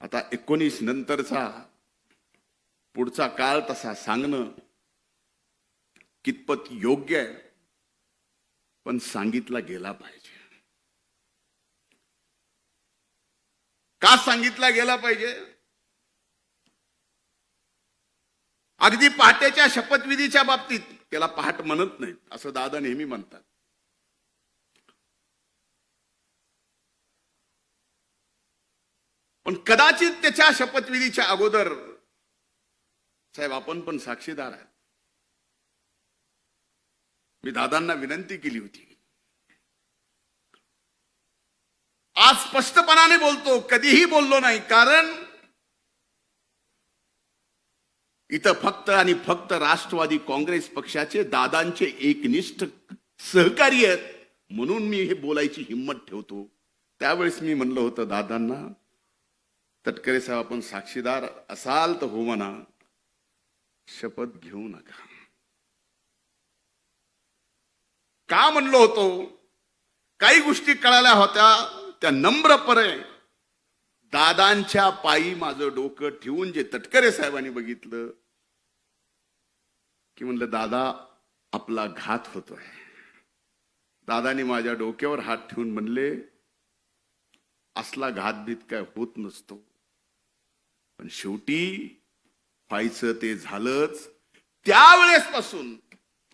आता एकोणीस नंतरचा पुढचा काळ तसा सांगणं कितपत योग्य आहे पण सांगितला गेला पाहिजे. का सांगितला गेला पाहिजे? अगदी पहाटेच्या शपथविधीच्या बाबतीत त्याला पहाट म्हणत नाहीत असं दादा नेहमी म्हणतात. पण कदाचित त्याच्या शपथविधीच्या अगोदर साहेब आपण पण साक्षीदार आहे मी दादांना विनंती केली होती. आज स्पष्टपणाने बोलतो कधीही बोललो नाही कारण इथं फक्त आणि फक्त राष्ट्रवादी काँग्रेस पक्षाचे दादांचे एकनिष्ठ सहकारी आहेत म्हणून मी हे बोलायची हिंमत ठेवतो. त्यावेळेस मी म्हणलं होतं दादांना तटकरे साहेब आपण साक्षीदार असाल तर हो म्हणा. शपथ घेऊ नका. का म्हणलो होतो? काही गोष्टी कळाल्या होत्या त्या नम्रपणे दादांच्या पायी माझं डोकं ठेवून जे तटकरे साहेबांनी बघितलं की म्हणलं दादा आपला घात होतोय. दादानी माझ्या डोक्यावर हात ठेवून म्हणले असला घातभीत काय होत नसतो. पण शेवटी व्हायचं ते झालंच. त्यावेळेसपासून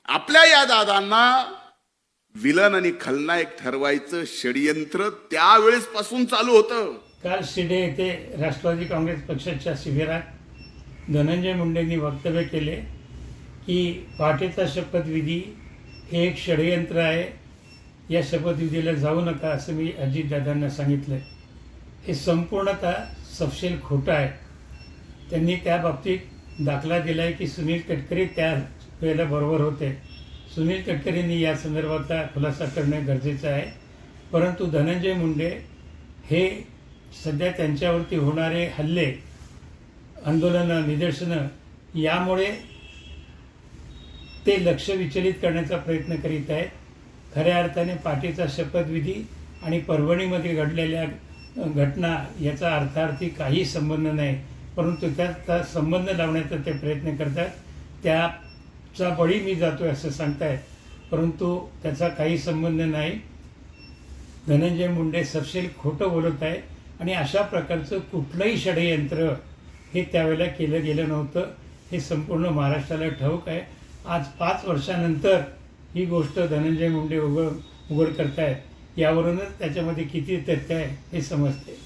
आपल्या या दादांना विलन आणि खलनायक ठरवायचं षडयंत्र त्यावेळेसपासून चालू होतं. काल शिडे येथे राष्ट्रवादी काँग्रेस पक्षाच्या शिबिरात धनंजय मुंडेंनी वक्तव्य केले की पहाटेचा शपथविधी हे एक षडयंत्र आहे. या शपथविधीला जाऊ नका असं मी अजितदादांना सांगितलं हे संपूर्णतः सपशेल खोटं आहे. त्यांनी त्या बाबतीत दाखला दिला आहे की सुनील तटकरे त्या वेळेला बरोबर होते. सुनील तटकरेंनी या संदर्भातला खुलासा करणे गरजेचं आहे. परंतु धनंजय मुंडे हे सध्या त्यांच्यावरती होणारे हल्ले आंदोलनं निदर्शनं यामुळे ते लक्ष विचलित करण्याचा प्रयत्न करीत आहेत. खऱ्या अर्थाने पाठीचा शपथविधी आणि परभणीमध्ये घडलेल्या घटना याचा अर्थार्थी काही संबंध नाही. परंतु त्याचा संबंध लावण्याचा ते प्रयत्न करतात. त्याचा बळी मी जातो आहे असं सांगतायत. परंतु त्याचा काही संबंध नाही. धनंजय मुंडे सपशेल खोटं बोलत आहे आणि अशा प्रकारचं कुठलंही षडयंत्र हे त्यावेळेला केलं गेलं नव्हतं. हे संपूर्ण महाराष्ट्राला ठाऊक आहे. आज पाच वर्षानंतर ही गोष्ट धनंजय मुंडे उघड उघड करतायत. यावरूनच त्याच्यामध्ये किती तथ्य आहे हे समजते.